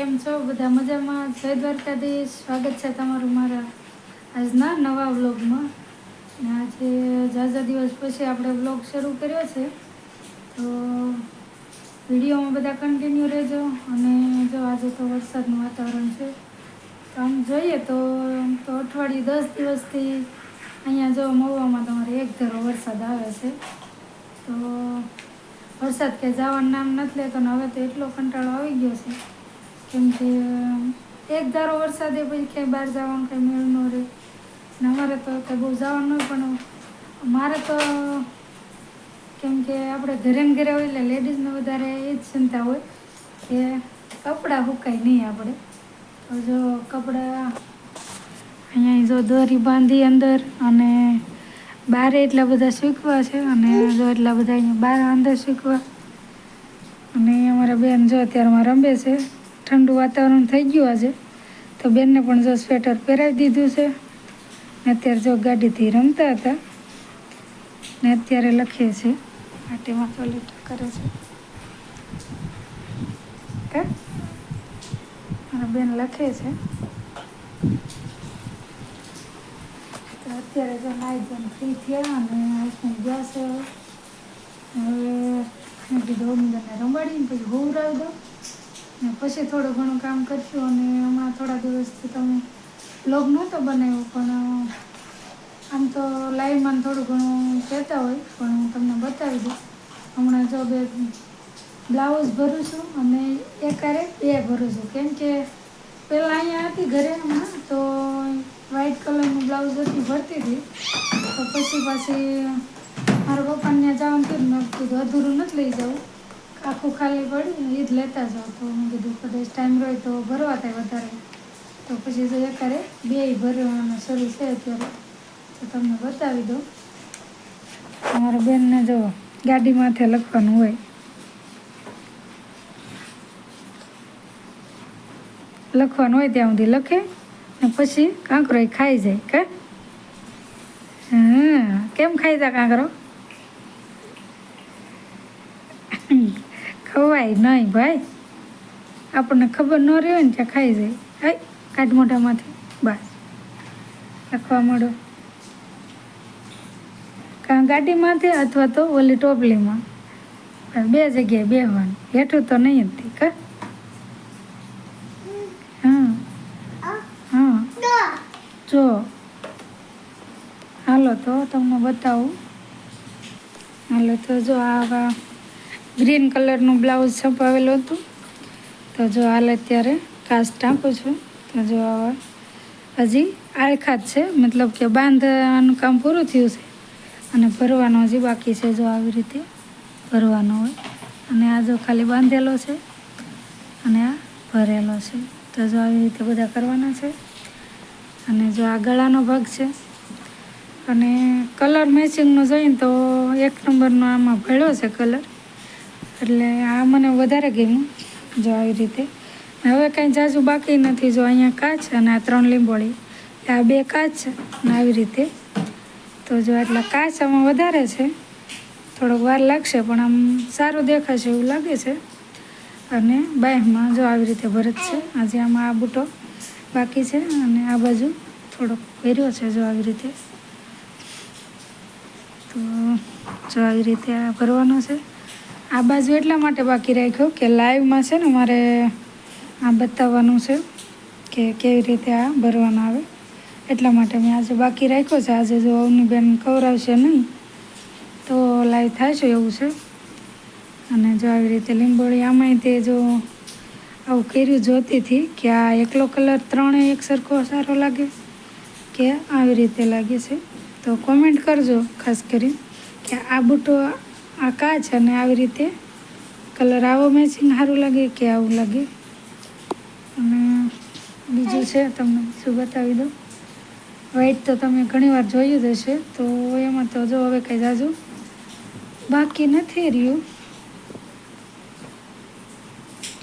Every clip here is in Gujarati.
કેમ છો? બધા મજામાં? જય દ્વારકાધીશ. સ્વાગત છે તમારું મારા આજના નવા વ્લોગમાં. આજે ઝાઝા દિવસ પછી આપણે વ્લોગ શરૂ કર્યો છે. તો વિડીયોમાં બધા કન્ટિન્યુ રહેજો. અને જો આજે તો વરસાદનું વાતાવરણ છે, તો આમ જોઈએ તો તો અઠવાડિયું દસ દિવસથી અહીંયા જો મહુવામાં તમારે એક ધરો વરસાદ આવે છે, તો વરસાદ કે જવાનું નામ નથી લેતો ને હવે તો એટલો કંટાળો આવી ગયો છે. કેમ કે એક ધારો વરસાદે પછી ક્યાંય બહાર જવાનું કંઈ મેળ ન રહે. ને અમારે તો કંઈ બહુ જવાનું પણ મારે તો કેમ કે આપણે ઘરે ઘરે હોય એટલે લેડીઝને વધારે એ જ ચિંતા હોય કે કપડાં સુકાય નહીં આપણે. તો જો કપડાં અહીંયા જો દોરી બાંધી અંદર અને બારે એટલા બધા શીખવા છે અને જો એટલા બધા અહીંયા બહાર અંદર શીખવા અને અમારા બેન જો અત્યારમાં રમે છે. ઠંડુ વાતાવરણ થઈ ગયું આજે, તો બેનને પણ જો સ્વેટર પહેરાવી દીધું છે. ને અત્યારે જો ગાડીથી રમતા હતા. ને અત્યારે લખીએ છીએ માટીમાં ટોયલેટ કરે છે. કે? મારા બેન લખે છે, તો અત્યારે જો નાઈ જેમ ફ્રી થયા અને આઈસ્ક્રીમ ગયા છે. હવે મેં કીધું અમીદાને રમાડીને પછી હોવરાવી દો ને પછી થોડું ઘણું કામ કરશું અને હમણાં થોડા દિવસથી તમે બ્લોગ નહોતો બનાવ્યો, પણ આમ તો લાઈવમાં થોડું ઘણું કહેતા હોય, પણ હું તમને બતાવી દઉં. હમણાં જો બે બ્લાઉઝ ભરું છું અને એકારે બે ભરું છું. કેમ કે પહેલાં અહીંયા હતી ઘરે હમણાં, તો વ્હાઈટ કલરનું બ્લાઉઝ હતી, ભરતી હતી. તો પછી પાછી મારા પપ્પાને ત્યાં જવાનું કીધું મેં કીધું અધૂરું નથી લઈ જવું. આખું ખાલી પડી એ જ લેતા જાઉં તો મેં કીધું કદાચ ટાઈમ રહે તો ભરવા થાય વધારે. તો પછી જો એકારે બે ભરવાનું શરૂ છે અત્યારે તો તમને બતાવી દઉં. અમારા બેનને જો ગાડી માથે લખવાનું હોય. લખવાનું હોય ત્યાં સુધી લખે ને પછી કાંકરો ખાઈ જાય, કે? હા, કેમ ખાઈ જા કાંકરો? ખવાય નહીં ભાઈ. આપણને ખબર ન રહે ને ત્યાં ખાઈ જાય. હાય કાઢ મોઢામાંથી. બસ. લખવા મળો કાં ગાડીમાંથી અથવા તો ઓલી ટોપલીમાં. બે જગ્યાએ બેહવાનું. હેઠું તો નહીં જ તી કા હા હા. જો. હાલો તો તમને બતાવું. હાલો તો જો આવા ગ્રીન કલરનું બ્લાઉઝ છપાવેલું હતું. તો જો હાલ અત્યારે કાચ ટાંકું છું. તો જો હજી આળખા જ છે. મતલબ કે બાંધવાનું કામ પૂરું થયું છે. અને ભરવાનો હજી બાકી છે જો આવી રીતે ભરવાનો હોય. અને આ જો ખાલી બાંધેલો છે અને આ ભરેલો છે. તો જો આવી રીતે બધા કરવાના છે. અને જો આ ગળાનો ભાગ છે. અને કલર મેચિંગનો જોઈને તો એક નંબરનો આમાં ભળ્યો છે કલર. એટલે આ મને વધારે ગમ્યું જો આવી રીતે. હવે કાંઈ જાજુ બાકી નથી, જો અહીંયા કાચ અને આ ત્રણ લીંબોળી. આ બે કાચ ને આવી રીતે. તો જો આટલા કાચ આમાં વધારે છે, થોડોક વાર લાગશે, પણ આમ સારું દેખાશે એવું લાગે છે. અને બાયમાં જો આવી રીતે ભરત છે, આજે આમાં આ બૂટો બાકી છે અને આ બાજુ થોડોક પહેર્યો છે જો આવી રીતે. તો જો આવી રીતે આ ભરવાનો છે. આ બાજુ એટલા માટે બાકી રાખ્યો કે લાઈવમાં છે ને મારે આ બતાવવાનું છે કે કેવી રીતે આ ભરવાના આવે. એટલા માટે મેં આજે બાકી રાખ્યો છે. આજે જો અવની કવરાવશે નહીં, તો લાઈવ થશે એવું છે. અને જો આવી રીતે લીંબોળી આમાંય તે જો આવું કર્યું જોતી હતી કે આ એકલો કલર ત્રણેય એક સરખો સારો લાગે કે આવી રીતે લાગે છે. તો કોમેન્ટ કરજો ખાસ કરી કે આ બૂટો આ કાચ અને આવી રીતે કલર આવો મેચિંગ સારું લાગે કે આવું લાગે? અને બીજું છે, તમને શું બતાવી દઉં. વ્હાઈટ તો તમે ઘણીવાર જોયું જ હશે, તો એમાં તો જો હવે કંઈ જાજુ બાકી નથી રહ્યું.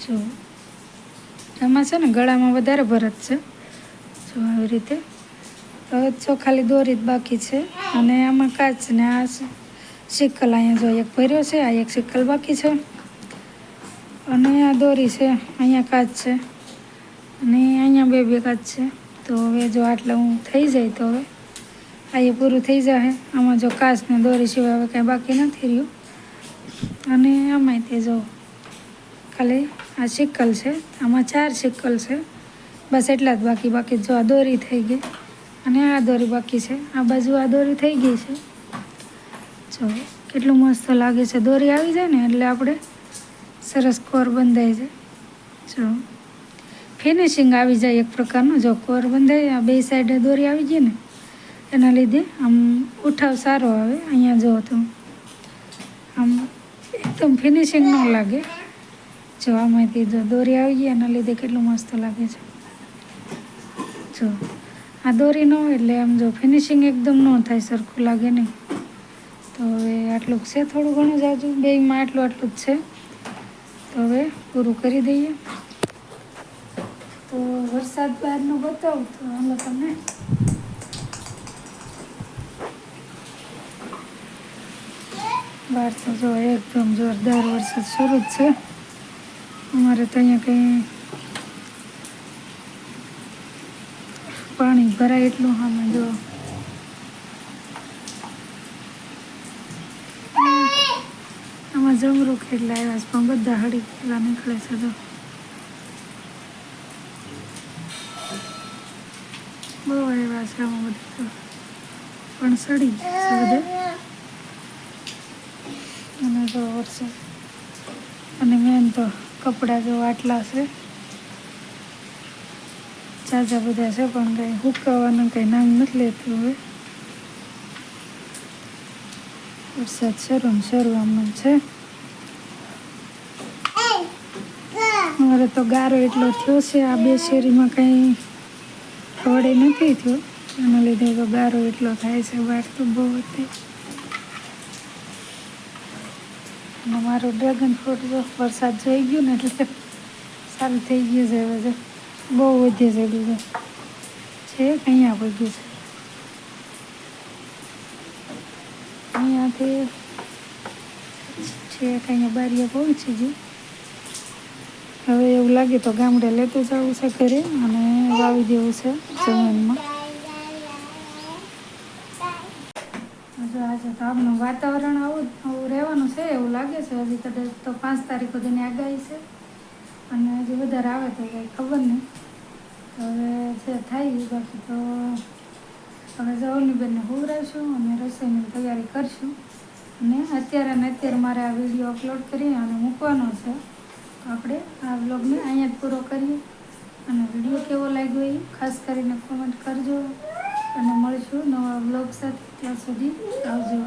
જો એમાં છે ને ગળામાં વધારે ભરત છે. જો આવી રીતે. હવે જો ખાલી દોરી જ બાકી છે. અને આમાં કાચ ને આ સિક્કલ અહીંયા જો એક ભર્યો છે, આ એક સિક્કલ બાકી છે. અને આ દોરી છે, અહીંયા કાચ છે. અને અહીંયા બે બે કાચ છે. તો હવે જો આટલે હું થઈ જાય તો હવે આ એ પૂરું થઈ જશે આમાં જો કાચ ને દોરી સિવાય હવે કાંઈ બાકી નથી રહ્યું. અને આમાંય તે જો ખાલી આ સિક્કલ છે, આમાં ચાર સિક્કલ છે. બસ એટલા જ બાકી બાકી જો આ દોરી થઈ ગઈ. અને આ દોરી બાકી છે, આ બાજુ આ દોરી થઈ ગઈ છે. જો કેટલું મસ્ત લાગે છે. દોરી આવી જાય ને એટલે આપણે સરસ કોર બંધાઈ જાય. જો. ફિનિશિંગ આવી જાય એક પ્રકારનું. જો કોર બંધાય, આ બે સાઈડે દોરી આવી ગઈ ને, એના લીધે આમ ઉઠાવ સારો આવે. અહીંયા જો તો આમ એકદમ ફિનિશિંગ ન લાગે. જો આમાંથી જો દોરી આવી ગઈ, એના લીધે કેટલું મસ્ત લાગે છે. જો. આ દોરી ન એટલે આમ જો ફિનિશિંગ એકદમ ન થાય, સરખું લાગે નહીં. તો હવે આટલું છે થોડું ઘણું જાજુ. બેમાં આટલું આટલું જ છે. તો હવે પૂરું કરી દઈએ. તો વરસાદ બહારનું બતાવું તો હાલો તમને. બહાર જો એકદમ જોરદાર વરસાદ શરૂ જ છે. અમારે તો અહીંયા કંઈ પાણી ભરાય એટલું. સામે જો આમાં કેટલા આવ્યા છે, પણ બધા હળી પેલા નીકળે છે તો. બહુ આવ્યા છે આમાં બધા તો. પણ સડી છે અને જો વરસાદ અને મેન તો કપડાં જો આટલા છે. ચાચા બધા છે, પણ કંઈ હુકાવાનું કંઈ નામ નથી લેતું હવે. વરસાદ શરૂ શરૂ આમાં છે. અમારે તો ગારો એટલો થયો છે, આ બે શેરીમાં કંઈ ખવડે નથી થયો. એના લીધે તો ગારો એટલો થાય છે બહાર તો બહુ હતી. મારું ડ્રેગન ફ્રૂટ જો વરસાદ જોઈ ગયો ને એટલે સારું થઈ ગયું છે હવે બહુ વધે છે બીજું છે અહીંયા પગ્યું છે? અહીંયાથી છે અહીંયા બારીએ પહોંચી ગયું? હવે એવું લાગે તો ગામડે લેતું જવું છે ઘરે અને વાવી દેવું છે જમીનમાં. આજે તો આપણું વાતાવરણ આવું આવું રહેવાનું છે, એવું લાગે છે. હજી તો તો પાંચ તારીખ સુધીની આગાહી છે. અને હજી વધારે આવે તો કંઈ ખબર નહીં. હવે જે થાય બાકી તો હવે જવલની બેનને હુવરાઈશું અને રસોઈની તૈયારી કરશું. અને અત્યારે ને અત્યારે મારે આ વીડિયો અપલોડ કરી અને મૂકવાનો છે. આપણે આ વ્લોગને અહીંયા જ પૂરો કરીએ. અને વીડિયો કેવો લાગ્યો એ ખાસ કરીને કોમેન્ટ કરજો. અને મળીશું નવા વ્લોગ સાથે. ત્યાં સુધી આવજો.